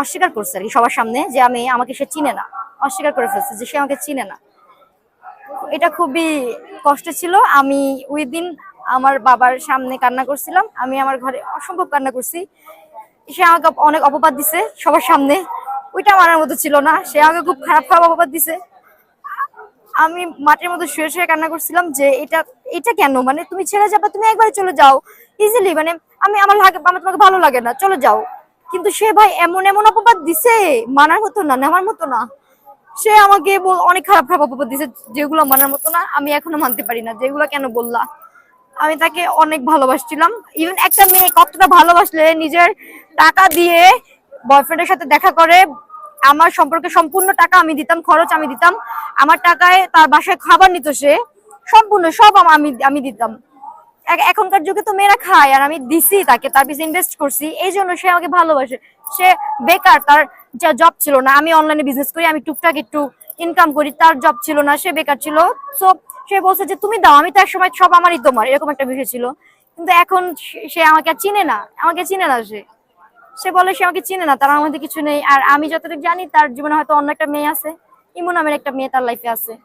অস্বীকার করছে আর সবার সামনে যে আমি আমাকে সে চিনে না। অস্বীকার করে ফেলছে যে সে আমাকে চিনে না। এটা খুবই কষ্ট ছিল। আমি ওই দিন আমার বাবার সামনে কান্না করছিলাম। আমি আমার ঘরে অসম্ভব কান্না করছি। সে আমাকে অনেক অপবাদ দিছে সবার সামনে। ওইটা মারার মতো ছিল না। সে আমাকে খুব খারাপ খারাপ অপবাদ দিছে। আমি মাটির মধ্যে শুয়ে শুয়ে কান্না করছিলাম যে এটা এটা কেন? মানে তুমি ছেড়ে যাবা, তুমি একবার চলে যাও। ইজিলি মানে আমি, আমার লাগে, আমার তোমাকে ভালো লাগে না। চলে যাও। কিন্তু সে ভাই এমন এমন অপবাদ দিছে, মানার মতো না, নেওয়ার মতো না। সে আমাকে অনেক খারাপ খারাপ অপবাদ দিছে, যেগুলো মানার মতো না, আমি এখনও মানতে পারি না, যেগুলো কেন বললা। আমি তাকে অনেক ভালোবাসছিলাম। ইভেন একটা মেয়ে কতটা ভালোবাসলে, নিজের টাকা দিয়ে বয়ফ্রেন্ডের সাথে দেখা করে, আমার সম্পর্কে সম্পূর্ণ টাকা আমি দিতাম, খরচ আমি দিতাম। আমার টাকায় তার বাসায় খাবার নিত সে, সম্পূর্ণ সব আমি আমি দিতাম। এখনকার যুগে তো মেয়েরা খায় আর আমি দিছি তাকে, তার পিছনে ইনভেস্ট করছি, এই জন্য সে আমাকে ভালোবাসে। সে বেকার, তার যা জব ছিল না, আমি অনলাইনে বিজনেস করি, আমি টুকটাক একটু ইনকাম করি, তার জব ছিল না, সে বেকার ছিল। সো সে বলছে যে, তুমি দাও, আমি তার সময় সব আমারই তোমার, এরকম একটা বিষয় ছিল। কিন্তু এখন সে- আমাকে আর চিনে না, আমাকে চিনে না সে। সে বলে সে আমাকে চিনে না, তার আমার মধ্যে কিছু নেই। আর আমি যতটুকু জানি, তার জীবনে হয়তো অন্য একটা মেয়ে আছে ইমন নামের একটা মেয়ে তার লাইফে আছে।